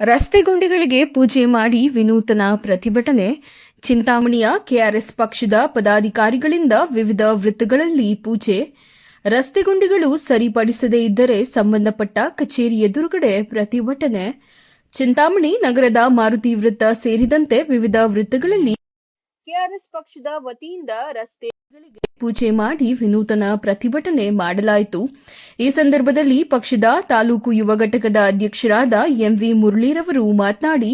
ರಸ್ತೆ ಗುಂಡಿಗಳಿಗೆ ಪೂಜೆ ಮಾಡಿ ವಿನೂತನ ಪ್ರತಿಭಟನೆ. ಚಿಂತಾಮಣಿಯ ಕೆಆರ್ಎಸ್ ಪಕ್ಷದ ಪದಾಧಿಕಾರಿಗಳಿಂದ ವಿವಿಧ ವೃತ್ತಗಳಲ್ಲಿ ಪೂಜೆ. ರಸ್ತೆ ಗುಂಡಿಗಳು ಸರಿಪಡಿಸದೇ ಇದ್ದರೆ ಸಂಬಂಧಪಟ್ಟ ಕಚೇರಿ ಎದುರುಗಡೆ ಪ್ರತಿಭಟನೆ. ಚಿಂತಾಮಣಿ ನಗರದ ಮಾರುತಿ ವೃತ್ತ ಸೇರಿದಂತೆ ವಿವಿಧ ವೃತ್ತಗಳಲ್ಲಿ. ಕೆಆರ್ಎಸ್ ಪಕ್ಷದ ವತಿಯಿಂದ ರಸ್ತೆಗಳಿಗೆ ಪೂಜೆ ಮಾಡಿ ವಿನೂತನ ಪ್ರತಿಭಟನೆ ಮಾಡಲಾಯಿತು. ಈ ಸಂದರ್ಭದಲ್ಲಿ ಪಕ್ಷದ ತಾಲೂಕು ಯುವ ಘಟಕದ ಅಧ್ಯಕ್ಷರಾದ ಎಂವಿ ಮುರಳೀರವರು ಮಾತನಾಡಿ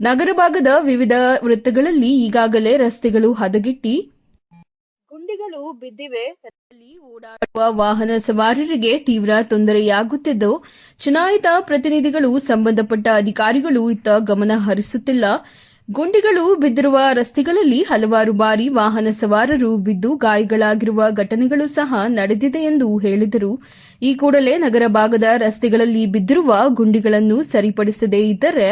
ನಗರ ಭಾಗದ ವಿವಿಧ ವೃತ್ತಗಳಲ್ಲಿ ಈಗಾಗಲೇ ರಸ್ತೆಗಳು ಹದಗೆಟ್ಟಿ ಗುಂಡಿಗಳು ಬಿದ್ದಿವೆ. ಓಡಾಡುವ ವಾಹನ ಸವಾರರಿಗೆ ತೀವ್ರ ತೊಂದರೆಯಾಗುತ್ತಿದ್ದು ಚುನಾಯಿತ ಪ್ರತಿನಿಧಿಗಳು ಸಂಬಂಧಪಟ್ಟ ಅಧಿಕಾರಿಗಳು ಇತ್ತ ಗಮನ ಹರಿಸುತ್ತಿಲ್ಲ. ಗುಂಡಿಗಳು ಬಿದ್ದಿರುವ ರಸ್ತೆಗಳಲ್ಲಿ ಹಲವಾರು ಬಾರಿ ವಾಹನ ಸವಾರರು ಬಿದ್ದು ಗಾಯಗಳಾಗಿರುವ ಘಟನೆಗಳು ಸಹ ನಡೆದಿದೆ ಎಂದು ಹೇಳಿದರು. ಈ ಕೂಡಲೇ ನಗರ ಭಾಗದ ರಸ್ತೆಗಳಲ್ಲಿ ಬಿದ್ದಿರುವ ಗುಂಡಿಗಳನ್ನು ಸರಿಪಡಿಸದೇ ಇದ್ದರೆ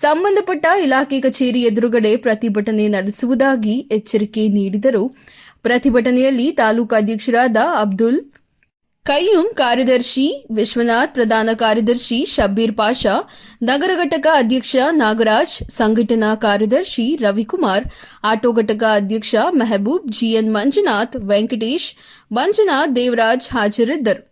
ಸಂಬಂಧಪಟ್ಟ ಇಲಾಖೆ ಕಚೇರಿ ಎದುರುಗಡೆ ಪ್ರತಿಭಟನೆ ನಡೆಸುವುದಾಗಿ ಎಚ್ಚರಿಕೆ ನೀಡಿದರು. ಪ್ರತಿಭಟನೆಯಲ್ಲಿ ತಾಲೂಕಾಧ್ಯಕ್ಷರಾದ ಅಬ್ದುಲ್ ಕಯ್ಯೂಂ ಕಾರ್ಯದರ್ಶಿ ವಿಶ್ವನಾಥ್, ಪ್ರಧಾನ ಕಾರ್ಯದರ್ಶಿ ಶಬ್ಬೀರ್ ಪಾಷಾ, ನಗರ ಘಟಕ ಅಧ್ಯಕ್ಷ ನಾಗರಾಜ್, ಸಂಘಟನಾ ಕಾರ್ಯದರ್ಶಿ ರವಿಕುಮಾರ್, ಆಟೋ ಘಟಕ ಅಧ್ಯಕ್ಷ ಮೆಹಬೂಬ್, ಜಿಎನ್ ಮಂಜುನಾಥ್, ವೆಂಕಟೇಶ್, ಮಂಜುನಾಥ್ ದೇವರಾಜ್ ಹಾಜರಿದ್ದರು.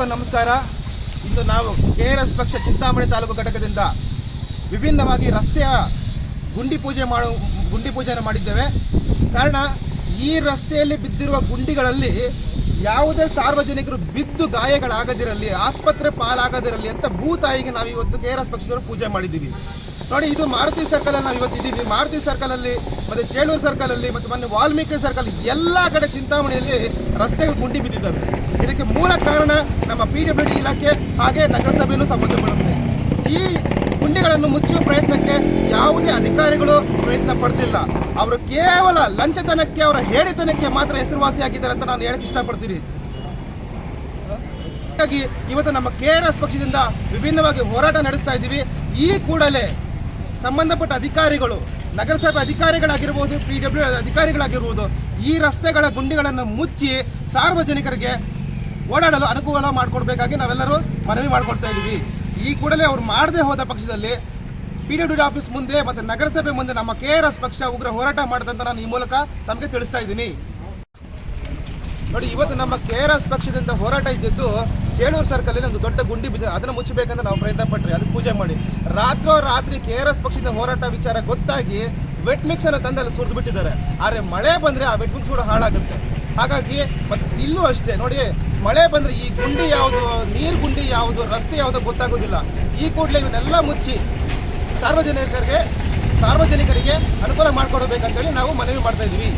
ಎಲ್ರಿಗೂ ನಮಸ್ಕಾರ. ಇಂದು ನಾವು ಕೆ ಆರ್ ಎಸ್ ಪಕ್ಷ ಚಿಂತಾಮಣಿ ತಾಲೂಕು ಘಟಕದಿಂದ ವಿಭಿನ್ನವಾಗಿ ರಸ್ತೆಯ ಗುಂಡಿ ಪೂಜೆ ಮಾಡು, ಗುಂಡಿ ಪೂಜೆಯನ್ನು ಮಾಡಿದ್ದೇವೆ. ಕಾರಣ, ಈ ರಸ್ತೆಯಲ್ಲಿ ಬಿದ್ದಿರುವ ಗುಂಡಿಗಳಲ್ಲಿ ಯಾವುದೇ ಸಾರ್ವಜನಿಕರು ಬಿದ್ದು ಗಾಯಗಳಾಗದಿರಲಿ, ಆಸ್ಪತ್ರೆ ಪಾಲಾಗದಿರಲಿ ಅಂತ ಭೂತಾಯಿಗೆ ನಾವು ಇವತ್ತು ಕೆ ಆರ್ ಎಸ್ ಪಕ್ಷದವರು ಪೂಜೆ ಮಾಡಿದ್ದೀವಿ. ನೋಡಿ, ಇದು ಮಾರುತಿ ಸರ್ಕಲ್ ಅಲ್ಲಿ ನಾವು ಇವತ್ತು ಇದ್ದೀವಿ. ಮಾರುತಿ ಸರ್ಕಲ್ ಅಲ್ಲಿ, ಮತ್ತೆ ಶೇಳೂರು ಸರ್ಕಲ್ ಅಲ್ಲಿ, ಮತ್ತು ಮೊನ್ನೆ ವಾಲ್ಮೀಕಿ ಸರ್ಕಲ್ ಎಲ್ಲ ಕಡೆ ಚಿಂತಾಮಣಿಯಲ್ಲಿ ರಸ್ತೆಗಳು ಗುಂಡಿ ಬಿದ್ದಿದ್ದಾವೆ. ಇದಕ್ಕೆ ಮೂಲ ಕಾರಣ ನಮ್ಮ ಪಿ ಡಬ್ಲ್ಯೂ ಡಿ ಇಲಾಖೆ, ಹಾಗೆ ನಗರಸಭೆಯೂ ಸಂಬಂಧಪಡುತ್ತೆ ಈ ಗುಂಡಿಗಳನ್ನು ಮುಚ್ಚುವ ಪ್ರಯತ್ನಕ್ಕೆ ಯಾವುದೇ ಅಧಿಕಾರಿಗಳು ಪ್ರಯತ್ನ ಪಡ್ತಿಲ್ಲ. ಅವರು ಕೇವಲ ಲಂಚತನಕ್ಕೆ, ಅವರ ಹೇಳಿತನಕ್ಕೆ ಮಾತ್ರ ಹೆಸರುವಾಸಿಯಾಗಿದ್ದಾರೆ ಅಂತ ನಾನು ಹೇಳಕ್ಕೆ ಇಷ್ಟಪಡ್ತೀನಿ. ಹಾಗಾಗಿ ಇವತ್ತು ನಮ್ಮ ಕೆ ಆರ್ ಎಸ್ ಪಕ್ಷದಿಂದ ವಿಭಿನ್ನವಾಗಿ ಹೋರಾಟ ನಡೆಸ್ತಾ ಇದ್ದೀವಿ. ಈ ಕೂಡಲೇ ಸಂಬಂಧಪಟ್ಟ ಅಧಿಕಾರಿಗಳು, ನಗರಸಭೆ ಅಧಿಕಾರಿಗಳಾಗಿರ್ಬೋದು ಪಿ ಡಬ್ಲ್ಯೂ ಅಧಿಕಾರಿಗಳಾಗಿರ್ಬೋದು, ಈ ರಸ್ತೆಗಳ ಗುಂಡಿಗಳನ್ನು ಮುಚ್ಚಿ ಸಾರ್ವಜನಿಕರಿಗೆ ಓಡಾಡಲು ಅನುಕೂಲ ಮಾಡಿಕೊಡ್ಬೇಕಾಗಿ ನಾವೆಲ್ಲರೂ ಮನವಿ ಮಾಡ್ಕೊಳ್ತಾ ಇದ್ದೀವಿ. ಈ ಕೂಡಲೇ ಅವ್ರು ಮಾಡದೇ ಹೋದ ಪಕ್ಷದಲ್ಲಿ ಪಿ ಡಬ್ಲ್ಯೂ ಆಫೀಸ್ ಮುಂದೆ ಮತ್ತು ನಗರಸಭೆ ಮುಂದೆ ನಮ್ಮ ಕೆ ಆರ್ ಎಸ್ ಪಕ್ಷ ಉಗ್ರ ಹೋರಾಟ ಮಾಡಿದಂತ ನಾನು ಈ ಮೂಲಕ ತಮಗೆ ತಿಳಿಸ್ತಾ ಇದ್ದೀನಿ. ನೋಡಿ, ಇವತ್ತು ನಮ್ಮ ಕೆ ಆರ್ ಎಸ್ ಪಕ್ಷದಿಂದ ಹೋರಾಟ ಇದ್ದಿದ್ದು ಚೇಳೂರು ಸರ್ಕಲ್ ಒಂದು ದೊಡ್ಡ ಗುಂಡಿ ಬಿದ್ದು, ಅದನ್ನು ಮುಚ್ಚಬೇಕಂತ ನಾವು ಪ್ರಯತ್ನ ಪಟ್ರಿ. ಅದಕ್ಕೆ ಪೂಜೆ ಮಾಡಿ. ರಾತ್ರೋ ರಾತ್ರಿ ಕೆ ಆರ್ ಎಸ್ ಪಕ್ಷದಿಂದ ಹೋರಾಟ ವಿಚಾರ ಗೊತ್ತಾಗಿ ವೆಟ್ ಮಿಕ್ಸ್ ಅನ್ನು ತಂದಲ್ಲಿ ಸುರಿದು ಬಿಟ್ಟಿದ್ದಾರೆ. ಆದರೆ ಮಳೆ ಬಂದ್ರೆ ಆ ವೆಟ್ ಮಿಕ್ಸ್ ಕೂಡ ಹಾಳಾಗುತ್ತೆ. ಹಾಗಾಗಿ ಮತ್ತೆ ಇಲ್ಲೂ ಅಷ್ಟೇ, ನೋಡಿ, ಮಳೆ ಬಂದ್ರೆ ಈ ಗುಂಡಿ ಯಾವುದು, ನೀರು ಗುಂಡಿ ಯಾವುದು, ರಸ್ತೆ ಯಾವುದು ಗೊತ್ತಾಗೋದಿಲ್ಲ. ಈ ಕೂಡಲೇ ಇವನ್ನೆಲ್ಲ ಮುಚ್ಚಿ ಸಾರ್ವಜನಿಕರಿಗೆ ಸಾರ್ವಜನಿಕರಿಗೆ ಅನುಕೂಲ ಮಾಡಿಕೊಡ್ಬೇಕಂತೇಳಿ ನಾವು ಮನವಿ ಮಾಡ್ತಾ ಇದ್ದೀವಿ.